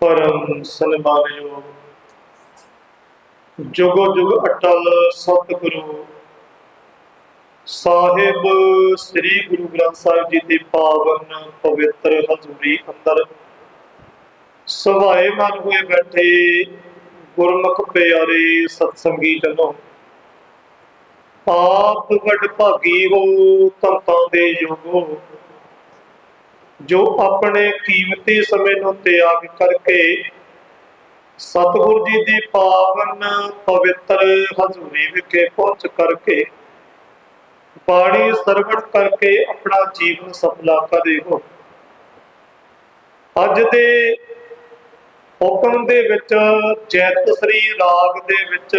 ਪਰਮ ਸਨਮਾਨਯੋਗ ਜੁਗੋ ਜੁਗ ਅਟਲ ਸਤਿਗੁਰੂ ਸਾਹਿਬ, ਸ੍ਰੀ ਗੁਰੂ ਗ੍ਰੰਥ ਸਾਹਿਬ ਜੀ ਦੀ ਪਾਵਨ ਪਵਿੱਤਰ ਹਜ਼ੂਰੀ ਅੰਦਰ ਸਵਾਏ ਮਨ ਹੋਏ ਬੈਠੇ ਗੁਰਮੁਖ ਪਿਆਰੇ ਸਤਸੰਗੀ ਜਨੋ। ਆਪ ਵਡ ਭਾਗੀ ਹੋ, ਤੰਤਾਂ ਦੇ ਯੋਗੋ ਜੋ ਆਪਣੇ ਕੀਮਤੀ ਸਮੇਂ ਨੂੰ ਤਿਆਗ ਕਰਕੇ ਸਤਿਗੁਰ ਜੀ ਦੀ ਪਾਵਨ ਪਵਿੱਤਰ ਹਜ਼ੂਰੀ ਵਿਖੇ ਪਹੁੰਚ ਕਰਕੇ ਬਾਣੀ ਸਰਵਣ ਕਰਕੇ ਆਪਣਾ ਜੀਵਨ ਸਫਲਾ ਕਰੇ ਹੋ। ਅੱਜ ਦੇ ਹੁਕਮ ਦੇ ਵਿੱਚ, ਜੈਤ ਸ੍ਰੀ ਰਾਗ ਦੇ ਵਿੱਚ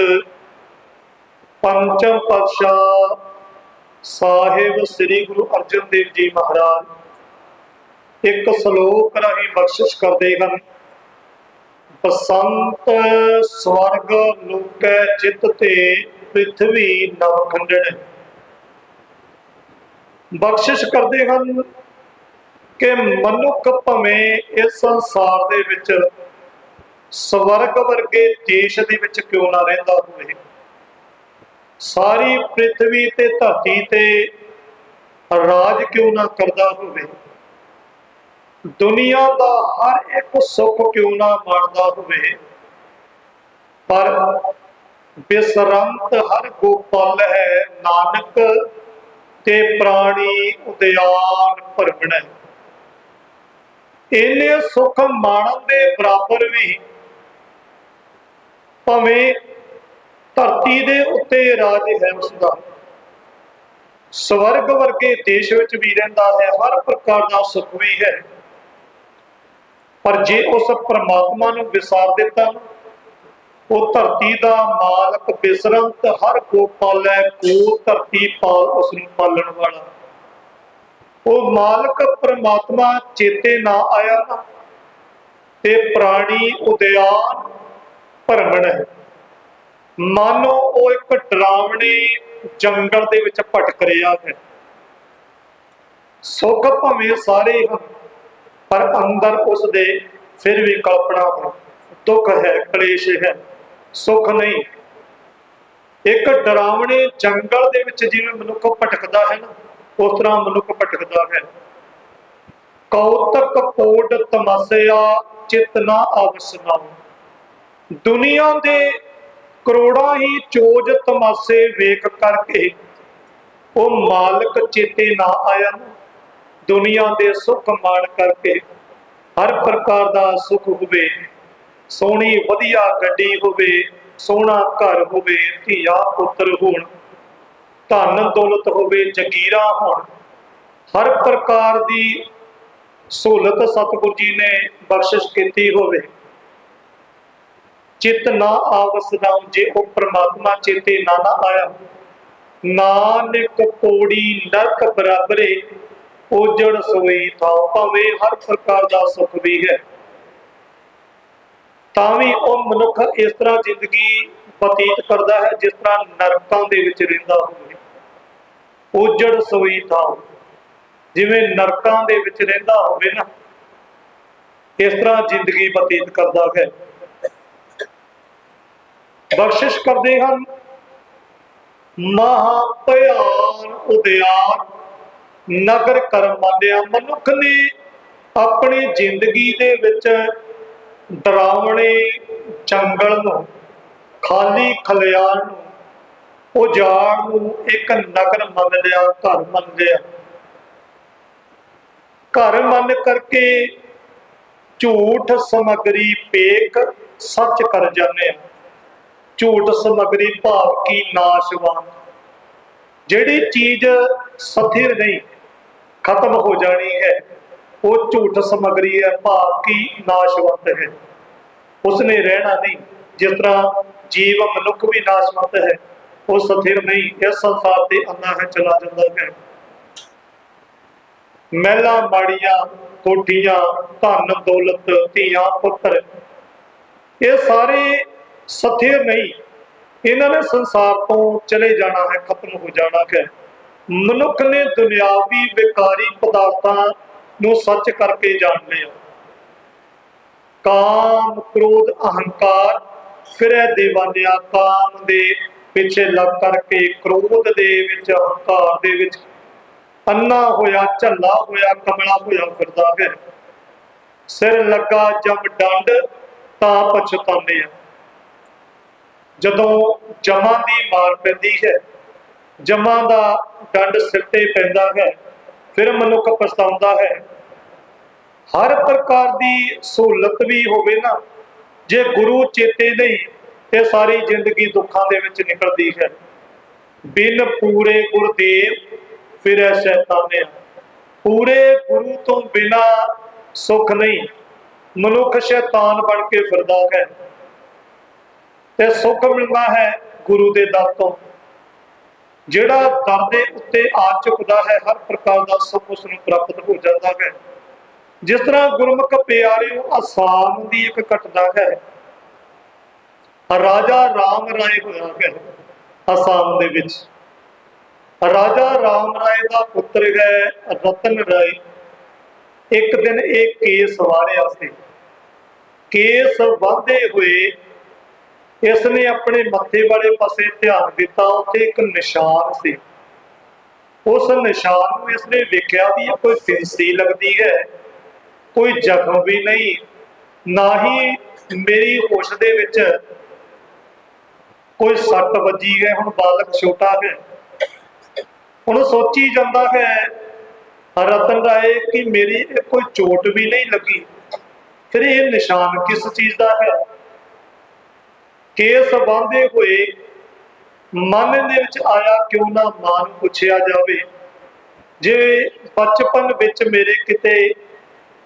ਪੰਚਮ ਪਾਤਸ਼ਾਹ ਸਾਹਿਬ ਸ੍ਰੀ ਗੁਰੂ ਅਰਜਨ ਦੇਵ ਜੀ ਮਹਾਰਾਜ ਇੱਕ ਸ਼ਲੋਕ ਰਾਹੀਂ ਬਖਸ਼ਿਸ਼ ਕਰਦੇ ਹਨ। ਬਸੰਤ ਸਵਰਗ ਲੋਕੈ ਚਿਤ ਤੇ ਪ੍ਰਿਥਵੀ ਨਵ ਖੰਡਣ। ਬਖਸ਼ਿਸ਼ ਕਰਦੇ ਹਨ ਕਿ ਮਨੁੱਖ ਭਵੇਂ ਇਸ ਸੰਸਾਰ ਦੇ ਵਿੱਚ ਸਵਰਗ ਵਰਗੇ ਦੇਸ਼ ਦੇ ਵਿੱਚ ਕਿਉਂ ਨਾ ਰਹਿੰਦਾ ਹੋਵੇ। ਸਾਰੀ ਪ੍ਰਿਥਵੀ ਤੇ ਧਰਤੀ ਤੇ ਰਾਜ ਕਿਉਂ ਨਾ ਕਰਦਾ ਹੋਵੇ। ਦੁਨੀਆ ਦਾ ਹਰ ਇੱਕ ਸੁੱਖ ਕਿਉਂ ਨਾ ਮਾਣਦਾ ਹੋਵੇ? ਪਰ ਬਿਸਰੰਤ ਹਰ ਗੋਪਾਲ ਹੈ, ਨਾਨਕ ਤੇ ਪ੍ਰਾਣੀ ਉਦਿਆਨ ਭਰਮਣਾ ਇਹਨੇ ਸੁੱਖ ਮਾਣਨ ਦੇ ਬਰਾਬਰ ਵੀ ਭਾਵੇਂ ਧਰਤੀ ਦੇ ਉੱਤੇ ਰਾਜ ਹੈ ਉਸ ਦਾ ਸਵਰਗ ਵਰਗੇ ਦੇਸ਼ ਵਿੱਚ ਵੀ ਰਹਿੰਦਾ ਹੈ, ਹਰ ਪ੍ਰਕਾਰ ਦਾ ਸੁੱਖ ਵੀ ਹੈ। ਪਰ ਜੇ ਉਸ ਪਰਮਾਤਮਾ ਨੂੰ ਵਿਸਾਰ ਦਿੱਤਾ, ਉਹ ਧਰਤੀ ਦਾ ਮਾਲਕ ਬਿਸਰੰਤ, ਹਰ ਕੋ ਪਾਲੈ ਕੋ ਧਰਤੀ ਪਾਲ ਉਸ ਨੂੰ ਪਾਲਣ ਵਾਲਾ। ਉਹ ਮਾਲਕ ਪ੍ਰਮਾਤਮਾ ਚੇਤੇ ਨਾ ਆਇਆ ਤੇ ਪ੍ਰਾਣੀ ਉਦਿਆਨ ਭਰਮਣ ਹੈ। ਮਾਨੋ ਉਹ ਇੱਕ ਡਰਾਵਣੇ ਜੰਗਲ ਦੇ ਵਿੱਚ ਭਟਕ ਰਿਹਾ ਹੈ। ਸੁੱਖ ਭਵੇਂ ਸਾਰੇ ਹਨ ਪਰ ਅੰਦਰ ਉਸ ਦੇ ਫਿਰ ਵੀ ਕਲਪਨਾ ਦੁੱਖ ਹੈ, ਕਲੇਸ਼ ਹੈ, ਸੁੱਖ ਨਹੀਂ। ਇੱਕ ਡਰਾਵਣੇ ਜੰਗਲ ਦੇ ਵਿੱਚ ਜਿਵੇਂ ਮਨੁੱਖ ਭਟਕਦਾ ਹੈ ਨਾ, ਉਸ ਤਰ੍ਹਾਂ ਮਨੁੱਖ ਭਟਕਦਾ ਹੈ। ਕੌਤਕ ਕੋਟ ਤਮਾਸਿਆ ਚਿਤ ਨਾ ਆਵਸਨਾਉ ਦੁਨੀਆ ਦੇ ਕਰੋੜਾਂ ਹੀ ਚੋਜ ਤਮਾਸੇ ਵੇਖ ਕਰਕੇ ਉਹ ਮਾਲਕ ਚੇਤੇ ਨਾ ਆਇਆ ਨਾ। ਦੁਨੀਆ ਦੇ ਸੁੱਖ ਮਾਣ ਕਰਕੇ ਹਰ ਪ੍ਰਕਾਰ ਦਾ ਸੁੱਖ ਹੋਵੇ, ਸੋਹਣੀ ਵਧੀਆ ਗੱਡੀ ਹੋਵੇ, ਸੋਹਣਾ ਘਰ ਹੋਵੇ, ਧੀਆ ਪੁੱਤਰ ਹੋਣ, ਧਨ ਦੌਲਤ ਹੋਵੇ, ਜਗੀਰਾਂ ਹੋਣ, ਹਰ ਪ੍ਰਕਾਰ ਦੀ ਸਹੂਲਤ ਸਤਿਗੁਰੂ ਜੀ ਨੇ ਬਖਸ਼ਿਸ਼ ਕੀਤੀ ਹੋਵੇ। ਚਿਤ ਨਾ ਆਵਸ ਨਾਮ ਜੇ ਉਹ ਪ੍ਰਮਾਤਮਾ ਚੇਤੇ ਨਾ ਨਾ ਆਇਆ। ਨਾਨਕ ਕੋੜੀ ਨਰਕ ਬਰਾਬਰੇ ਉਜੜ ਸੋਈ ਥਾਂ ਭਾਵੇਂ ਹਰ ਪ੍ਰਕਾਰ ਦਾ ਸੁੱਖ ਵੀ ਹੈ। ਤਾਂ ਵੀ ਉਹ ਮਨੁੱਖ ਇਸ ਤਰ੍ਹਾਂ ਜ਼ਿੰਦਗੀ ਬਤੀਤ ਕਰਦਾ ਹੈ ਜਿਸ ਤਰ੍ਹਾਂ ਨਰਕਾਂ ਦੇ ਵਿੱਚ ਰਹਿੰਦਾ ਹੋਵੇ। ਉਜੜ ਸੋਈ ਥਾਂ, ਜਿਵੇਂ ਨਰਕਾਂ ਦੇ ਵਿੱਚ ਰਹਿੰਦਾ ਹੋਵੇ ਨਾ, ਇਸ ਤਰ੍ਹਾਂ ਜ਼ਿੰਦਗੀ ਬਤੀਤ ਕਰਦਾ ਹੈ। ਬਖਸ਼ਿਸ਼ ਕਰਦੇ ਹਨ ਮਹਾ ਭਿਆਨ ਉਦਿਆਨ ਨਗਰ ਕਰਮ ਮੰਨਿਆ ਮਨੁੱਖ ਨੇ ਆਪਣੀ ਜ਼ਿੰਦਗੀ ਦੇ ਵਿੱਚ ਡਰਾਵਣੇ ਜੰਗਲ ਨੂੰ, ਖਾਲੀ ਖਲਿਆਣ ਨੂੰ, ਉਜਾੜ ਨੂੰ ਇੱਕ ਨਗਰ ਮੰਨ ਲਿਆ ਘਰ ਮੰਨ ਲਿਆ ਘਰ ਮੰਨ ਕਰਕੇ ਝੂਠ ਸਮਗਰੀ ਪੇਕ ਸੱਚ ਕਰ ਜਾਂਦੇ ਆ ਝੂਠ ਸਮਗਰੀ ਭਾਵ ਕੀ ਨਾਸ਼ਵਾਨ। ਜਿਹੜੀ ਚੀਜ਼ ਸਥਿਰ ਨਹੀਂ ਖਤਮ ਹੋ ਜਾਣੀ ਹੈ। ਉਹ ਝੂਠ ਸਮਗਰੀ ਹੈ, ਭਾਵ ਕੀ ਨਾਸ਼ਵੰਤ ਹੈ। ਉਸਨੇ ਰਹਿਣਾ ਨਹੀਂ, ਜਿਸ ਤਰ੍ਹਾਂ ਜੀਵ ਮਨੁੱਖ ਵੀ ਨਾਸ਼ਵੰਤ ਹੈ, ਉਹ ਸਥਿਰ ਨਹੀਂ, ਇਸ ਸੰਸਾਰ ਤੇ ਅੰਨਾ ਹੈ ਚਲਾ ਜਾਂਦਾ ਹੈ। ਮਹਿਲਾ ਮਾੜੀਆਂ, ਕੋਠੀਆਂ, ਧਨ, ਦੌਲਤ, ਧੀਆਂ, ਪੁੱਤਰ, ਇਹ ਸਾਰੇ ਸਥਿਰ ਨਹੀਂ। ਇਹਨਾਂ ਨੇ ਸੰਸਾਰ ਤੋਂ ਚਲੇ ਜਾਣਾ ਹੈ, ਖਤਮ ਹੋ ਜਾਣਾ ਹੈ। ਮਨੁੱਖ ਨੇ ਦੁਨਿਆਵੀ ਵਿਕਾਰੀ ਪਦਾਰਥਾਂ ਨੂੰ ਸੱਚ ਕਰਕੇ ਜਾਣ ਲਿਆ ਕਾਮ, ਕ੍ਰੋਧ, ਅਹੰਕਾਰ, ਫਿਰੈ دیਵਾਨਿਆ ਕਾਮ ਦੇ ਪਿੱਛੇ ਲੱਗ ਕਰਕੇ, ਕ੍ਰੋਧ ਦੇ ਵਿੱਚ, ਅਹੰਕਾਰ ਦੇ ਵਿੱਚ ਅੰਨਾ ਹੋਇਆ, ਝੱਲਾ ਹੋਇਆ, ਕਮਲਾ ਹੋਇਆ ਫਿਰਦਾ ਹੈ। ਸਿਰ ਲੱਗਾ ਜਬ ਡੰਡ ਤਾਂ ਪਛਤਾਉਂਦੇ ਆ। ਜਦੋਂ ਜਮਾਂ ਦੀ ਮਾਰ ਪੈਂਦੀ ਹੈ ਜਮਾਂ ਦਾ ਡੰਡ ਸਿਰ ਤੇ ਪੈਂਦਾ ਹੈ, ਫਿਰ ਮਨੁੱਖ ਪਛਤਾਉਂਦਾ ਹੈ। ਹਰ ਪ੍ਰਕਾਰ ਦੀ ਸਹੂਲਤ ਵੀ ਹੋਵੇ ਨਾ, ਜੇ ਗੁਰੂ ਚੇਤੇ ਨਹੀਂ, ਤੇ ਸਾਰੀ ਜ਼ਿੰਦਗੀ ਦੁੱਖਾਂ ਦੇ ਵਿੱਚ ਨਿਕਲਦੀ ਹੈ। ਬਿਨ ਪੂਰੇ ਗੁਰਦੇਵ ਫਿਰੈ ਸ਼ੈਤਾਨਿਆ ਪੂਰੇ ਗੁਰੂ ਤੋਂ ਬਿਨਾ ਸੁਖ ਨਹੀਂ, ਮਨੁੱਖ ਸ਼ੈਤਾਨ ਬਣ ਕੇ ਫਿਰਦਾ ਹੈ। ਤੇ ਸੁਖ ਮਿਲਦਾ ਹੈ ਗੁਰੂ ਦੇ ਦਰ ਤੋਂ। ਜਿਹੜਾ ਦਰ ਦੇ ਉੱਤੇ ਆ ਚੁੱਕਦਾ ਹੈ, ਹਰ ਪ੍ਰਕਾਰ ਦਾ ਸੁਖ ਉਸ ਨੂੰ ਪ੍ਰਾਪਤ ਹੋ ਜਾਂਦਾ ਹੈ। ਜਿਸ ਤਰ੍ਹਾਂ ਗੁਰਮੁਖ ਪਿਆਰਿਓ ਆਸਾਮ ਦੀ ਇੱਕ ਘਟਨਾ ਹੈ, ਰਾਜਾ ਰਾਮ ਰਾਏ ਹੋਇਆ ਹੈ ਆਸਾਮ ਦੇ ਵਿੱਚ। ਰਾਜਾ ਰਾਮ ਰਾਏ ਦਾ ਪੁੱਤਰ ਹੈ ਰਤਨ ਰਾਏ। ਇੱਕ ਦਿਨ ਇਹ ਕੇਸ ਵਾਰਿਆ ਸੀ। ਕੇਸ ਵਾਧੇ ਹੋਏ ਇਸ ਨੇ ਆਪਣੇ ਮੱਥੇ ਵਾਲੇ ਪਾਸੇ ਧਿਆਨ ਦਿੱਤਾ ਉੱਥੇ ਇੱਕ ਨਿਸ਼ਾਨ ਸੀ। ਉਸ ਨਿਸ਼ਾਨ ਨੂੰ ਇਸ ਨੇ ਵੇਖਿਆ ਵੀ ਇਹ ਕੋਈ ਫਿੰਸੀ ਲੱਗਦੀ ਹੈ, ਕੋਈ ਜ਼ਖਮ ਵੀ ਨਹੀਂ, ਨਾ ਹੀ ਮੇਰੀ ਹੋਸ਼ ਦੇ ਵਿੱਚ ਕੋਈ ਸੱਟ ਵੱਜੀ ਹੈ, ਹੁਣ ਬਾਲਕ ਛੋਟਾ ਹੈ। ਹੁਣ ਸੋਚੀ ਜਾਂਦਾ ਹੈ, ਰਤਨ ਰਾਏ, ਕਿ ਮੇਰੀ ਕੋਈ ਚੋਟ ਵੀ ਨਹੀਂ ਲੱਗੀ। ਫਿਰ ਇਹ ਨਿਸ਼ਾਨ ਕਿਸ ਚੀਜ਼ ਦਾ ਹੈ? ਕੇਸ ਬੰਦੇ ਹੋਏ ਮਨ ਦੇ ਵਿੱਚ ਆਇਆ ਕਿਉਂ ਨਾ ਮਾਂ ਨੂੰ ਪੁੱਛਿਆ ਜਾਵੇ। ਜੇ ਬਚਪਨ ਵਿੱਚ ਮੇਰੇ ਕਿਤੇ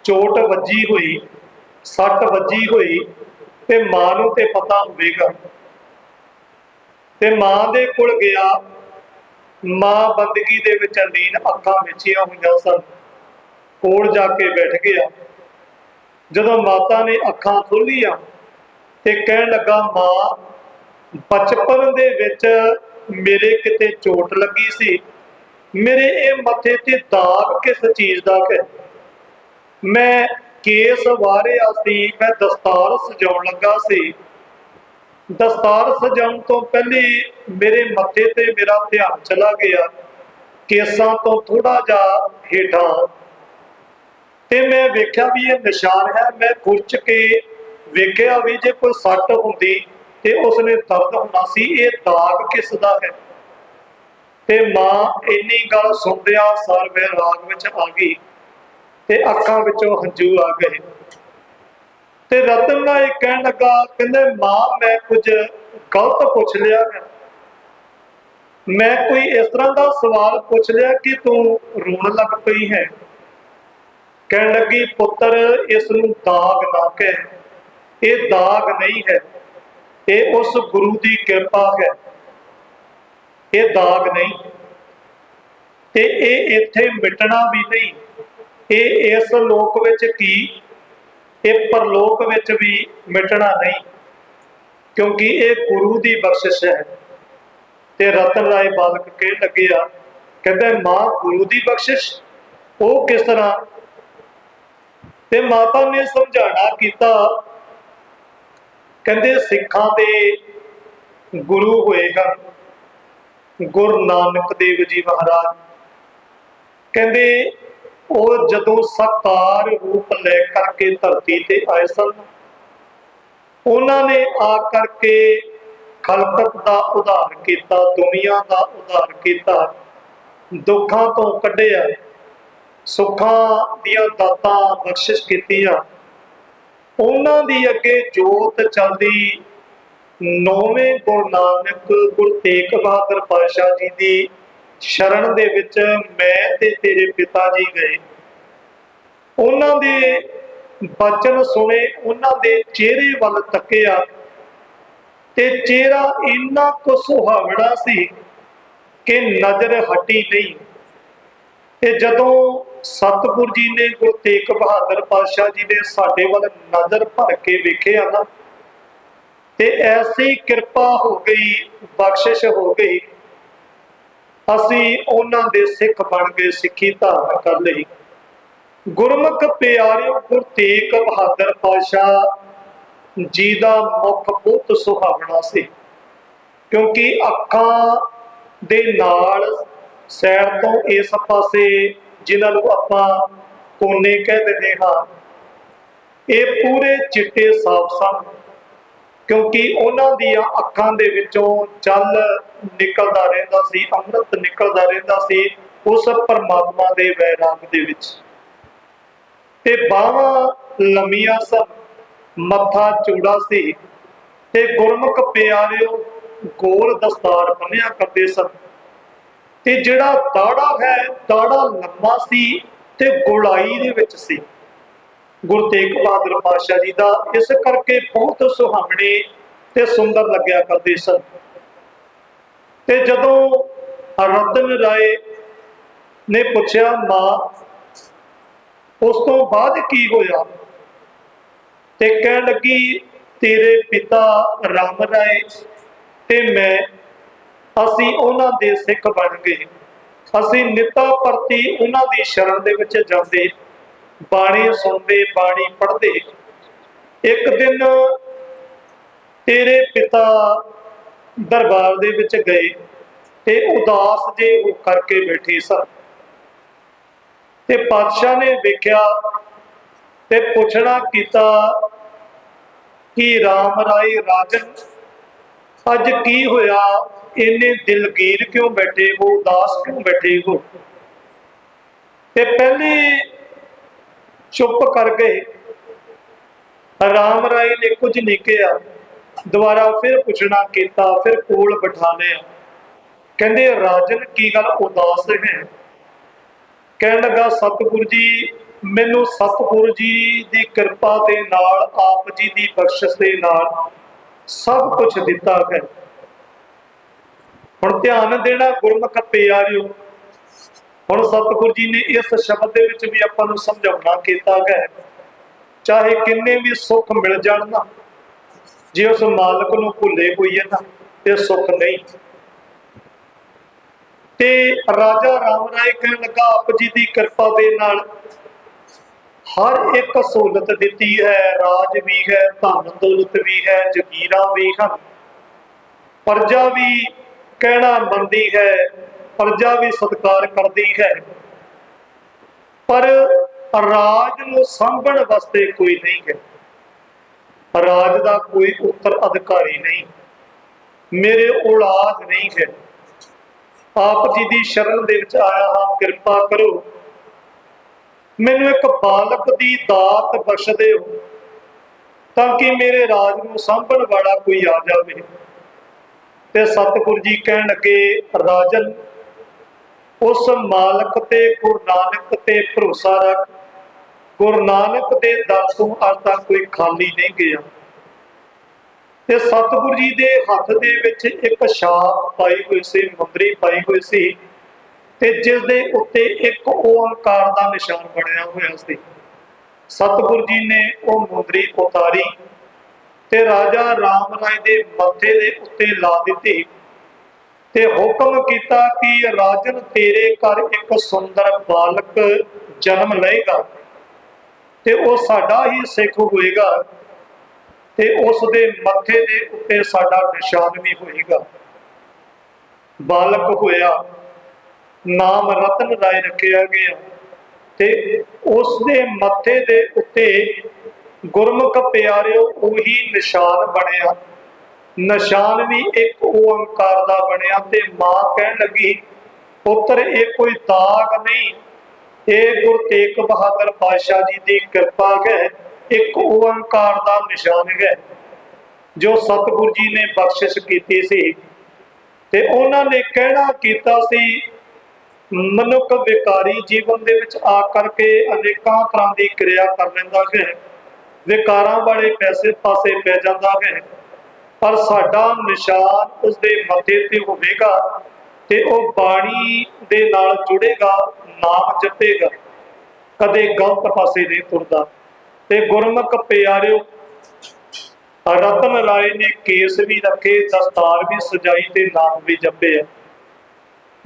ਚੋਟ ਵੱਜੀ ਹੋਈ, ਸੱਟ ਵੱਜੀ ਹੋਈ, ਤੇ ਮਾਂ ਨੂੰ ਤੇ ਪਤਾ ਹੋਵੇਗਾ। ਤੇ ਮਾਂ ਦੇ ਕੋਲ ਗਿਆ, ਮਾਂ ਬੰਦਗੀ ਦੇ ਵਿੱਚ ਅਲੀਨ ਅੱਖਾਂ ਵਿਚੀਆਂ ਹੋਈਆਂ ਸਨ। ਕੋਲ ਜਾ ਕੇ ਬੈਠ ਗਿਆ। ਜਦੋਂ ਮਾਤਾ ਨੇ ਅੱਖਾਂ ਖੋਲੀਆਂ ਤੇ ਕਹਿਣ ਲੱਗਾ, ਮਾਂ, ਬਚਪਨ ਦੇ ਵਿੱਚ ਮੇਰੇ ਕਿਤੇ ਚੋਟ ਲੱਗੀ ਸੀ। ਮੇਰੇ ਇਹ ਮੱਥੇ ਤੇ ਦਾਗ ਕਿਸ ਚੀਜ਼ ਦਾ ਹੈ? ਮੈਂ ਕੇਸ ਵਾਰਿਆ ਸੀ, ਮੈਂ ਦਸਤਾਰ ਸਜਾਉਣ ਲੱਗਾ ਸੀ। ਦਸਤਾਰ ਸਜਾਉਣ ਤੋਂ ਪਹਿਲੇ ਮੇਰੇ ਮੱਥੇ ਤੇ ਮੇਰਾ ਧਿਆਨ ਚਲਾ ਗਿਆ। ਕੇਸਾਂ ਤੋਂ ਥੋੜਾ ਜਿਹਾ ਹੇਠਾਂ। ਤੇ ਮੈਂ ਵੇਖਿਆ ਵੀ ਇਹ ਨਿਸ਼ਾਨ ਹੈ, ਮੈਂ ਖੁਰਚ ਕੇ ਵੇਖਿਆ ਵੀ ਜੇ ਕੋਈ ਸੱਟ ਹੁੰਦੀ ਤੇ ਉਸਨੇ ਦਰਦ ਹੋਣਾ ਸੀ, ਇਹ ਦਾਗ ਕਿਸ ਦਾ ਹੈ? ਤੇ ਮਾਂ ਇੰਨੀ ਗੱਲ ਸੁਣਦਿਆਂ ਸਾਰ ਮੈਂ ਰਾਗ ਵਿੱਚ ਆ ਗਈ ਤੇ ਅੱਖਾਂ ਵਿੱਚੋਂ ਹੰਝੂ ਆ ਗਏ। ਤੇ ਰਤਨ ਦਾ ਇਹ ਕਹਿਣ ਲੱਗਾ, ਕਹਿੰਦੇ ਮਾਂ, ਮੈਂ ਕੁਝ ਗਲਤ ਪੁੱਛ ਲਿਆ ਹੈ। ਮੈਂ ਕੋਈ ਇਸ ਤਰ੍ਹਾਂ ਦਾ ਸਵਾਲ ਪੁੱਛ ਲਿਆ ਕਿ ਤੂੰ ਰੋਣ ਲੱਗ ਪਈ ਹੈ? ਕਹਿਣ ਲੱਗੀ, ਪੁੱਤਰ, ਇਸ ਨੂੰ ਦਾਗ ਨਾ ਕਹਿ। ਇਹ ਦਾਗ ਨਹੀਂ ਹੈ, ਇਹ ਉਸ ਗੁਰੂ ਦੀ ਕਿਰਪਾ ਹੈ। ਇਹ ਦਾਗ ਨਹੀਂ। ਤੇ ਇਹ ਇੱਥੇ ਮਿਟਣਾ ਵੀ ਨਹੀਂ। ਇਹ ਇਸ ਲੋਕ ਵਿੱਚ ਕੀ? ਇਹ ਪਰਲੋਕ ਵਿੱਚ ਵੀ ਮਿਟਣਾ ਨਹੀਂ। ਕਿਉਂਕਿ ਇਹ ਗੁਰੂ ਦੀ ਬਖਸ਼ਿਸ਼ ਹੈ। ਤੇ ਰਤਨ ਰਾਏ ਬਾਲਕ ਕਹਿਣ ਲੱਗਿਆ ਕਹਿੰਦਾ ਮਾਂ ਗੁਰੂ ਦੀ ਬਖਸ਼ਿਸ਼, ਉਹ ਕਿਸ ਤਰ੍ਹਾਂ? ਤੇ ਮਾਤਾ ਨੇ ਸਮਝਾਣਾ ਕੀਤਾ ਕਹਿੰਦੇ ਸਿੱਖਾਂ ਦੇ ਗੁਰੂ ਹੋਏ ਹਨ ਗੁਰੂ ਨਾਨਕ ਦੇਵ ਜੀ ਮਹਾਰਾਜ। ਕਹਿੰਦੇ ਉਹ ਜਦੋਂ ਸਾਕਾਰ ਰੂਪ ਲੈ ਕਰਕੇ ਧਰਤੀ ਤੇ ਆਏ ਸਨ, ਉਹਨਾਂ ਨੇ ਆ ਕਰਕੇ ਖਲਕਤ ਦਾ ਉਧਾਰ ਕੀਤਾ, ਦੁਨੀਆ ਦਾ ਉਧਾਰ ਕੀਤਾ, ਦੁੱਖਾਂ ਤੋਂ ਕੱਢਿਆ, ਸੁੱਖਾਂ ਦੀਆਂ ਦਾਤਾਂ ਬਖਸ਼ਿਸ਼ ਕੀਤੀਆਂ। ਉਹਨਾਂ ਦੀ ਅੱਗੇ ਜੋਤ ਚੱਲਦੀ। ਨੌਵੇਂ ਗੁਰੂ ਨਾਨਕ, ਗੁਰੂ ਤੇਗ ਬਹਾਦਰ ਪਾਤਸ਼ਾਹ ਜੀ ਦੀ ਸ਼ਰਨ ਦੇ ਵਿੱਚ ਮੈਂ ਤੇ ਤੇਰੇ ਪਿਤਾ ਜੀ ਗਏ। ਉਹਨਾਂ ਦੇ ਬਚਨ ਸੁਣੇ, ਉਹਨਾਂ ਦੇ ਚਿਹਰੇ ਵੱਲ ਤੱਕਿਆ ਤੇ ਚਿਹਰਾ ਇੰਨਾ ਕੁ ਸੁਹਾਵਣਾ ਸੀ ਕਿ ਨਜ਼ਰ ਹਟੀ ਨਹੀਂ। ਤੇ ਜਦੋਂ ਸਤਿਗੁਰ ਜੀ ਨੇ ਗੁਰੂ ਤੇਗ ਬਹਾਦਰ ਪਾਤਸ਼ਾਹ ਜੀ ਨੇ ਸਾਡੇ ਵੱਲ ਨਜ਼ਰ ਭਰ ਕੇ ਵੇਖਿਆ ਨਾ, ਤੇ ਐਸੀ ਕਿਰਪਾ ਹੋ ਗਈ, ਬਖਸ਼ਿਸ਼ ਹੋ ਗਈ। ਅਸੀਂ ਉਹਨਾਂ ਦੇ ਸਿੱਖ ਬਣ ਕੇ ਸਿੱਖੀ ਧਾਰਨ ਕਰ ਲਈ। ਗੁਰਮੁਖ ਪਿਆਰਿਓ, ਗੁਰ ਤੇਗ ਬਹਾਦਰ ਪਾਤਸ਼ਾਹ ਜੀ ਦਾ ਮੁਖ ਬਹੁਤ ਸੁਹਾਵਣਾ ਸੀ, ਕਿਉਂਕਿ ਅੱਖਾਂ ਦੇ ਨਾਲ ਸੈਰ ਤੋਂ ਇਸ ਪਾਸੇ ਜਿਨ੍ਹਾਂ ਨੂੰ ਆਪਾਂ ਕੋਨੇ ਕਹਿ ਦਿੰਦੇ ਹਾਂ, ਇਹ ਪੂਰੇ ਚਿੱਟੇ ਸਾਫ਼ ਸਨ, ਕਿਉਂਕਿ ਉਹਨਾਂ ਦੀਆਂ ਅੱਖਾਂ ਦੇ ਵਿੱਚੋਂ ਜਲ ਨਿਕਲਦਾ ਰਹਿੰਦਾ ਸੀ, ਅੰਮ੍ਰਿਤ ਨਿਕਲਦਾ ਰਹਿੰਦਾ ਸੀ ਉਸ ਪਰਮਾਤਮਾ ਦੇ ਵੈਰਾਗ ਦੇ ਵਿੱਚ। ਤੇ ਬਾਹਾਂ ਲੰਮੀਆਂ ਸਨ, ਮੱਥਾ ਚੂੜਾ ਸੀ ਤੇ ਗੁਰਮੁਖ ਪਿਆਰਿਓ ਗੋਲ ਦਸਤਾਰ ਬੰਨਿਆ ਕਰਦੇ ਸਨ। ਤੇ ਜਿਹੜਾ ਦਾੜਾ ਹੈ, ਦਾੜਾ ਲੰਮਾ ਸੀ ਤੇ ਗੋਲਾਈ ਦੇ ਵਿੱਚ ਸੀ। ਗੁਰੂ ਤੇਗ ਬਹਾਦਰ ਪਾਤਸ਼ਾਹ ਜੀ ਦਾ ਇਸ ਕਰਕੇ ਬਹੁਤ ਸੁਹਾਵਣੇ ਤੇ ਸੁੰਦਰ ਲੱਗਿਆ ਕਰਦੇ ਸਨ। ਤੇ ਜਦੋਂ ਰਤਨ ਰਾਏ ਨੇ ਪੁੱਛਿਆ, ਮਾਂ, ਉਸ ਤੋਂ ਬਾਅਦ ਕੀ ਹੋਇਆ? ਤੇ ਕਹਿਣ ਲੱਗੀ, ਤੇਰੇ ਪਿਤਾ ਰਾਮ ਰਾਏ ਤੇ ਮੈਂ ਅਸੀਂ ਉਹਨਾਂ ਦੇ ਸਿੱਖ ਬਣ ਗਏ। ਅਸੀਂ ਨਿਤਾ ਪ੍ਰਤੀ ਉਹਨਾਂ ਦੀ ਸ਼ਰਨ ਦੇ ਵਿੱਚ ਜਾਂਦੇ, ਬਾਣੀ ਸੁਣਦੇ, ਬਾਣੀ ਪੜ੍ਹਦੇ। ਇੱਕ ਦਿਨ ਤੇਰੇ ਪਿਤਾ ਦਰਬਾਰ ਦੇ ਵਿੱਚ ਗਏ ਤੇ ਉਦਾਸ ਜੇ ਹੋ ਕਰਕੇ ਬੈਠੇ ਸਨ। ਤੇ ਪਾਤਸ਼ਾਹ ਨੇ ਵੇਖਿਆ ਤੇ ਪੁੱਛਣਾ ਕੀਤਾ ਕਿ ਰਾਮ ਰਾਏ ਰਾਜਨ, ਅੱਜ ਕੀ ਹੋਇਆ? ਇੰਨੇ ਦਿਲਗੀਰ ਕਿਉਂ ਬੈਠੇ ਹੋ? ਉਦਾਸ ਕਿਉਂ ਬੈਠੇ ਹੋ? ਤੇ ਪਹਿਲੇ ਚੁੱਪ ਕਰ ਗਏ। ਰਾਮ ਰਾਏ ਨੇ ਕੁਝ ਨਹੀਂ ਕਿਹਾ। ਦੁਬਾਰਾ ਫਿਰ ਪੁੱਛਣਾ ਕੀਤਾ, ਫਿਰ ਕੋਲ ਬਿਠਾ ਲਿਆ ਕਹਿੰਦੇ, ਰਾਜਨ, ਕੀ ਗੱਲ ਉਦਾਸ ਹੈ? ਕਹਿਣ ਲੱਗਾ, ਸਤਿਗੁਰੂ ਜੀ, ਮੈਨੂੰ ਸਤਿਗੁਰੂ ਜੀ ਦੀ ਕਿਰਪਾ ਦੇ ਨਾਲ, ਆਪ ਜੀ ਦੀ ਬਖਸ਼ਿਸ਼ ਦੇ ਨਾਲ ਸਭ ਕੁਝ ਦਿੱਤਾ ਹੈ। ਹੁਣ ਧਿਆਨ ਦੇਣਾ ਗੁਰਮੁਖ ਪਿਆਰਿਓ। ਹੁਣ ਸਤਿਗੁਰੂ ਜੀ ਨੇ ਇਸ ਸ਼ਬਦ ਦੇ ਵਿੱਚ ਵੀ ਆਪਾਂ ਨੂੰ ਸਮਝਾਉਣਾ, ਕੀਤਾ ਹੈ। ਚਾਹੇ ਕਿੰਨੇ ਵੀ ਸੁੱਖ ਮਿਲ ਜਾਣ ਨਾ, ਜੇ ਉਸ ਮਾਲਕ ਨੂੰ ਭੁੱਲੇ ਹੋਈ ਹੈ ਨਾ, ਤੇ ਸੁੱਖ ਨਹੀਂ। ਤੇ ਰਾਜਾ ਰਾਮ ਰਾਏ ਕਹਿਣ ਲੱਗਾ, ਆਪ ਜੀ ਦੀ ਕਿਰਪਾ ਦੇ ਨਾਲ ਹਰ ਇੱਕ ਸਹੂਲਤ ਦਿੱਤੀ ਹੈ, ਰਾਜ ਵੀ ਹੈ, ਧਨ ਦੌਲਤ ਵੀ ਹੈ, ਜ਼ਗੀਰਾਂ ਵੀ ਹਨ। ਪਰਜਾ ਵੀ ਕਹਿਣਾ ਮੰਨਦੀ ਹੈ, ਪ੍ਰਜਾ ਵੀ ਸਤਿਕਾਰ ਕਰਦੀ ਹੈ। ਪਰ ਰਾਜ ਨੂੰ ਸੰਭਣ ਵਾਸਤੇ ਕੋਈ ਨਹੀਂ ਹੈ। ਰਾਜ ਦਾ ਕੋਈ ਉੱਤਰ ਅਧਿਕਾਰੀ ਨਹੀਂ। ਮੇਰੇ ਔਲਾਦ ਨਹੀਂ ਹੈ। ਆਪ ਜੀ ਦੀ ਸ਼ਰਨ ਦੇ ਵਿੱਚ ਆਇਆ ਹਾਂ, ਕਿਰਪਾ ਕਰੋ। ਮੈਨੂੰ ਇੱਕ ਬਾਲਕ ਦੀ ਦਾਤ ਬਖਸ਼ ਦਿਓ, ਤਾਂ ਕਿ ਮੇਰੇ ਰਾਜ ਨੂੰ ਸੰਭਣ ਵਾਲਾ ਕੋਈ ਆ ਜਾਵੇ। ਤੇ ਸਤਿਗੁਰੂ ਜੀ ਕਹਿਣ ਲੱਗੇ, ਰਾਜਨ, ਉਸ ਮਾਲਕ ਤੇ ਗੁਰੂ ਨਾਨਕ ਤੇ ਭਰੋਸਾ ਰੱਖ। ਗੁਰੂ ਨਾਨਕ ਦੇ ਦਰ ਤੋਂ ਅੱਜ ਤੱਕ ਕੋਈ ਖਾਲੀ ਨਹੀਂ ਗਿਆ। ਤੇ ਸਤਿਗੁਰੂ ਜੀ ਦੇ ਹੱਥ ਦੇ ਵਿੱਚ ਇੱਕ ਛਾਪ ਪਾਈ ਹੋਈ ਸੀ, ਮੁੰਦਰੀ ਪਾਈ ਹੋਈ ਸੀ ਤੇ ਜਿਸ ਦੇ ਉੱਤੇ ਇੱਕ ਓੰਕਾਰ ਦਾ ਨਿਸ਼ਾਨ ਬਣਿਆ ਹੋਇਆ ਸੀ। ਸਤਿਗੁਰੂ ਜੀ ਨੇ ਉਹ ਮੁੰਦਰੀ ਉਤਾਰੀ ਤੇ ਰਾਜਾ ਰਾਮ ਰਾਏ ਦੇ ਮੱਥੇ ਦੇ ਉੱਤੇ ਲਾ ਦਿੱਤੀ ਤੇ ਹੁਕਮ ਕੀਤਾ ਕਿ ਰਾਜਨ ਤੇਰੇ ਘਰ ਇੱਕ ਸੁੰਦਰ ਬਾਲਕ ਜਨਮ ਲਏਗਾ ਤੇ ਉਹ ਸਾਡਾ ਹੀ ਸਿੱਖ ਹੋਏਗਾ ਤੇ ਉਸ ਦੇ ਮੱਥੇ ਦੇ ਉੱਤੇ ਸਾਡਾ ਨਿਸ਼ਾਨ ਵੀ ਹੋਏਗਾ। ਬਾਲਕ ਹੋਇਆ, ਨਾਮ ਰਤਨ ਰਾਏ ਰੱਖਿਆ ਗਿਆ ਤੇ ਉਸ ਦੇ ਮੱਥੇ ਦੇ ਉੱਤੇ ਗੁਰਮੁਖ ਪਿਆਰਿਓ, ਉਹੀ ਨਿਸ਼ਾਨ ਬਣਿਆ। ਨਿਸ਼ਾਨ ਵੀ ਇੱਕ ਓੰਕਾਰ ਦਾ ਬਣਿਆ ਤੇ ਮਾਂ ਕਹਿਣ ਲੱਗੀ, ਪੁੱਤਰ, ਇਹ ਕੋਈ ਦਾਗ ਨਹੀਂ। ਇਹ ਗੁਰੂ ਤੇਗ ਬਹਾਦਰ ਪਾਤਸ਼ਾਹ ਜੀ ਦੀ ਕਿਰਪਾ ਹੈ। ਇੱਕ ਓੰਕਾਰ ਦਾ ਨਿਸ਼ਾਨ ਹੈ, ਜੋ ਸਤਿਗੁਰੂ ਜੀ ਨੇ ਬਖਸ਼ਿਸ਼ ਕੀਤੀ ਸੀ। ਤੇ ਉਹਨਾਂ ਨੇ ਕਹਿਣਾ ਕੀਤਾ ਸੀ, ਮਨੁੱਖ ਵਿਕਾਰੀ ਜੀਵਨ ਦੇ ਵਿੱਚ ਆ ਕਰਕੇ ਅਨੇਕਾਂ ਤਰ੍ਹਾਂ ਦੀ ਕਿਰਿਆ ਕਰ ਲੈਂਦਾ ਹੈ। ਵਿਕਾਰਾਂ ਵਾਲੇ ਪੈਸੇ ਪਾਸੇ ਪੈ ਜਾਂਦਾ ਹੈ। ਪਰ ਸਾਡਾ ਨਿਸ਼ਾਨ ਉਸ ਦੇ ਮੱਥੇ ਤੇ ਹੋਵੇਗਾ ਤੇ ਉਹ ਬਾਣੀ ਦੇ ਨਾਲ ਜੁੜੇਗਾ, ਨਾਮ ਜਪੇਗਾ। ਕਦੇ ਗਲਤ ਪਾਸੇ ਨਹੀਂ ਤੁਰਦਾ। ਤੇ ਗੁਰਮੁਖ ਪਿਆਰਿਓ, ਰਤਨ ਰਾਏ ਨੇ ਕੇਸ ਵੀ ਰੱਖੇ, ਦਸਤਾਰ ਵੀ ਸਜਾਈ ਤੇ ਨਾਮ ਵੀ ਜਪਿਆ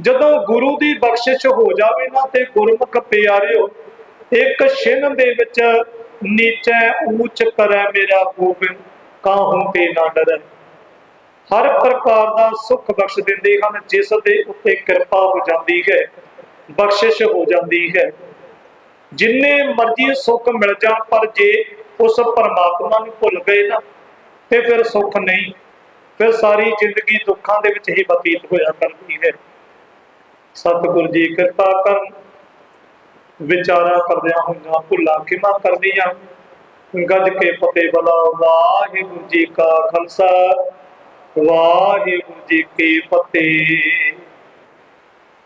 ਜਦੋਂ ਗੁਰੂ ਦੀ ਬਖਸ਼ਿਸ਼ ਹੋ ਜਾਵੇ ਨਾ ਤੇ ਗੁਰਮੁਖ ਪਿਆਰਿਓ, ਇੱਕ ਛਿਨ ਦੇ ਵਿੱਚ ਨੀਚੈ ਊਚ ਕਰੈ ਮੇਰਾ ਗੋਬਿੰਦ, ਕਾਹੂ ਤੇ ਨਾ ਡਰੈ? ਹਰ ਪ੍ਰਕਾਰ ਦਾ ਸੁੱਖ ਬਖਸ਼ ਦਿੰਦੇ ਹਨ, ਜਿਸ ਦੇ ਉੱਤੇ ਕਿਰਪਾ ਹੋ ਜਾਂਦੀ ਹੈ, ਬਖਸ਼ਿਸ਼ ਹੋ ਜਾਂਦੀ ਹੈ। ਜਿੰਨੇ ਮਰਜ਼ੀ ਸੁੱਖ ਮਿਲ ਜਾਣ, ਪਰ ਜੇ ਉਸ ਪਰਮਾਤਮਾ ਨੂੰ ਭੁੱਲ ਗਏ ਨਾ, ਤੇ ਫਿਰ ਸੁੱਖ ਨਹੀਂ। ਫਿਰ ਸਾਰੀ ਜ਼ਿੰਦਗੀ ਦੁੱਖਾਂ ਦੇ ਵਿੱਚ ਹੀ ਬਤੀਤ ਹੋਇਆ ਕਰਦੀ ਹੈ। ਸਤਿਗੁਰ ਜੀ, ਕਿਰਪਾ ਕਰਨ। ਵਿਚਾਰਾ ਕਰਦਿਆਂ ਹੋਈਆਂ ਭੁੱਲਾਂ ਕਿਮਾ ਕਰਦੀਆਂ। ਗੱਜ ਕੇ ਫਤਿਹ ਬਲਾ ਵਾਹਿਗੁਰੂ ਜੀ ਕਾ ਖਾਲਸਾ, ਵਾਹਿਗੁਰੂ ਜੀ ਕੀ ਫਤਿਹ।